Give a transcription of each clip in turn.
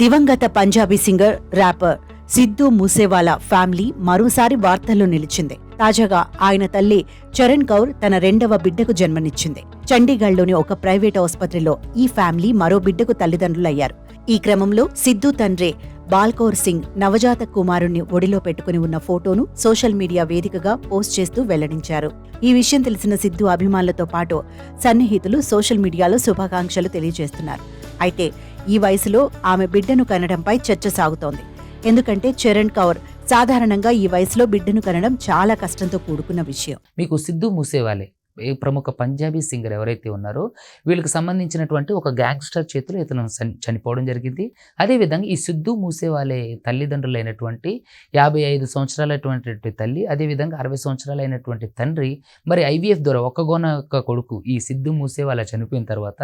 దివంగత Punjabi singer rapper Sidhu Moosewala family మరోసారి వార్తల్లో నిలిచింది. తాజాగా ఆయన తల్లి చరణ్ కౌర్ తన రెండవ బిడ్డకు జన్మనిచ్చింది. చండీగఢ్లోని ఒక ప్రైవేట్ ఆసుపత్రిలో ఈ ఫ్యామిలీ మరో బిడ్డకు తల్లిదండ్రులయ్యారు. ఈ క్రమంలో సిద్ధు తండ్రి బాల్కౌర్ సింగ్ నవజాత కుమారుణ్ణి ఒడిలో పెట్టుకుని ఉన్న ఫోటోను సోషల్ మీడియా వేదికగా పోస్ట్ చేస్తూ వెల్లడించారు. ఈ విషయం తెలిసిన సిద్ధు అభిమానులతో పాటు సన్నిహితులు సోషల్ మీడియాలో శుభాకాంక్షలు తెలియజేస్తున్నారు. అయితే ఈ వయసులో ఆమె బిడ్డను కనడంపై చర్చ సాగుతోంది. ఎందుకంటే చరణ్ కౌర్ సాధారణంగా ఈ వయసులో బిడ్డను కనడం చాలా కష్టంతో కూడుకున్న విషయం. మీకు సిద్ధు మూసేవాలే ప్రముఖ పంజాబీ సింగర్ ఎవరైతే ఉన్నారో వీళ్ళకి సంబంధించినటువంటి ఒక గ్యాంగ్స్టర్ చేతిలో ఇతను చని- చనిపోవడం జరిగింది. అదేవిధంగా ఈ సిద్ధు మూసేవాలే తల్లిదండ్రులైనటువంటి యాభై ఐదు సంవత్సరాలైనటువంటి తల్లి అదేవిధంగా అరవై సంవత్సరాలైనటువంటి తండ్రి మరి ఐవీఎఫ్ ద్వారా ఒక్కగోన ఒక్క కొడుకు ఈ సిద్ధు మూసేవాల చనిపోయిన తర్వాత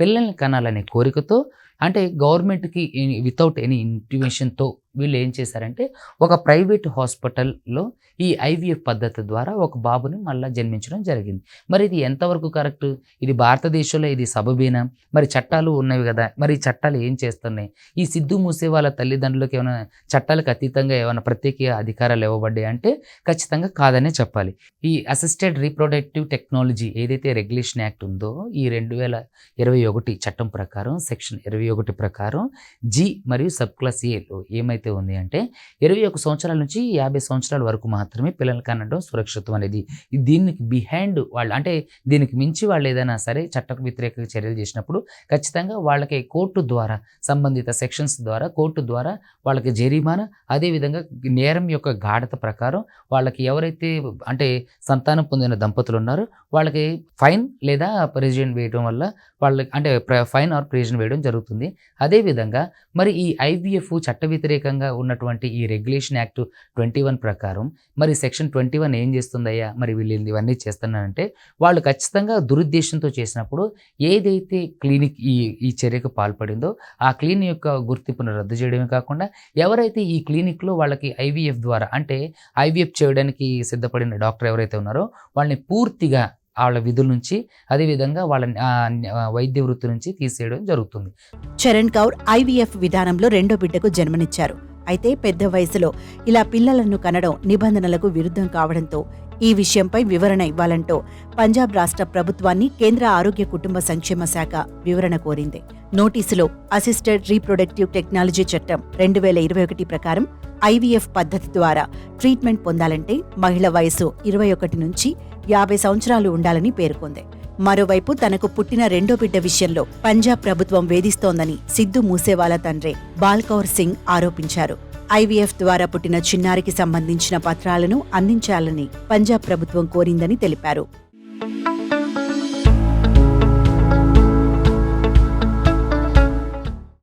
పిల్లల్ని కనాలనే కోరికతో అంటే గవర్నమెంట్కి వితౌట్ ఎనీ ఇంటిమేషన్తో వీళ్ళు ఏం చేశారంటే ఒక ప్రైవేట్ హాస్పిటల్లో ఈ ఐవీఎఫ్ పద్ధతి ద్వారా ఒక బాబుని మళ్ళీ జన్మించడం జరిగింది. మరి ఇది ఎంతవరకు కరెక్ట్? ఇది భారతదేశంలో ఇది సబబేనా? మరి చట్టాలు ఉన్నవి కదా మరి ఈ చట్టాలు ఏం చేస్తున్నాయి? ఈ సిద్ధు మూసే వాళ్ళ తల్లిదండ్రులకు ఏమైనా చట్టాలకు అతీతంగా ఏమైనా ప్రత్యేక అధికారాలు ఇవ్వబడ్డాయి అంటే ఖచ్చితంగా కాదనే చెప్పాలి. ఈ అసిస్టెడ్ రీప్రొడక్టివ్ టెక్నాలజీ ఏదైతే రెగ్యులేషన్ యాక్ట్ ఉందో ఈ రెండు వేల ఇరవై ఒకటి చట్టం ప్రకారం సెక్షన్ ఇరవై ఒకటి ప్రకారం జి మరియు సబ్ క్లాస్ ఏలో ఏమైతే ఉంది అంటే ఇరవై ఒక సంవత్సరాల నుంచి యాభై సంవత్సరాల వరకు మాత్రమే పిల్లలు కనడం సురక్షితం అనేది. దీనికి బిహైండ్ వాళ్ళు అంటే దీనికి మించి వాళ్ళు ఏదైనా సరే చట్ట వ్యతిరేక చర్యలు చేసినప్పుడు ఖచ్చితంగా వాళ్ళకి కోర్టు ద్వారా సంబంధిత సెక్షన్స్ ద్వారా కోర్టు ద్వారా వాళ్ళకి జరిమానా అదేవిధంగా నేరం యొక్క గాఢత ప్రకారం వాళ్ళకి ఎవరైతే అంటే సంతానం పొందిన దంపతులు ఉన్నారో వాళ్ళకి ఫైన్ లేదా ప్రెసిడెంట్ వేయడం వల్ల వాళ్ళకి అంటే ఫైన్ ఆర్ ప్రెసిడెంట్ వేయడం జరుగుతుంది. అదేవిధంగా మరి ఈ ఐవీఎఫ్ చట్ట వ్యతిరేకంగా ఉన్నటువంటి ఈ రెగ్యులేషన్ యాక్ట్ ట్వంటీ వన్ ప్రకారం మరి సెక్షన్ ట్వంటీ వన్ ఏం చేస్తుందయ్యా? మరి వీళ్ళు ఇవన్నీ చేస్తున్నారంటే వాళ్ళు ఖచ్చితంగా దురుద్దేశంతో చేసినప్పుడు ఏదైతే క్లినిక్ ఈ ఈ చర్యకు పాల్పడిందో ఆ క్లినిక్ యొక్క గుర్తింపును రద్దు చేయడమే కాకుండా ఎవరైతే ఈ క్లినిక్లో వాళ్ళకి ఐవీఎఫ్ ద్వారా అంటే ఐవీఎఫ్ చేయడానికి సిద్ధపడిన డాక్టర్ ఎవరైతే ఉన్నారో వాళ్ళని పూర్తిగా వాళ్ళ విధుల నుంచి అదేవిధంగా వాళ్ళ వైద్య వృత్తి నుంచి తీసేయడం జరుగుతుంది. చరణ్ కౌర్ ఐవీఎఫ్ విధానంలో రెండో బిడ్డకు జన్మనిచ్చారు. అయితే పెద్ద వయసులో ఇలా పిల్లలను కనడం నిబంధనలకు విరుద్ధం కావడంతో ఈ విషయంపై వివరణ ఇవ్వాలంటూ పంజాబ్ రాష్ట్ర ప్రభుత్వాన్ని కేంద్ర ఆరోగ్య కుటుంబ సంక్షేమ శాఖ వివరణ కోరింది. నోటీసులో అసిస్టెడ్ రీప్రొడక్టివ్ టెక్నాలజీ చట్టం రెండు వేల ఇరవై ఒకటి ప్రకారం ఐవీఎఫ్ పద్ధతి ద్వారా ట్రీట్మెంట్ పొందాలంటే మహిళ వయసు ఇరవై ఒకటి నుంచి యాభై సంవత్సరాలు ఉండాలని పేర్కొంది. మరోవైపు తనకు పుట్టిన రెండో బిడ్డ విషయంలో పంజాబ్ ప్రభుత్వం వేధిస్తోందని సిద్ధు మూసేవాల తండ్రి బాల్కౌర్ సింగ్ ఆరోపించారు. ఐవీఎఫ్ ద్వారా పుట్టిన చిన్నారికి సంబంధించిన పత్రాలను అందించాలని పంజాబ్ ప్రభుత్వం కోరిందని తెలిపారు.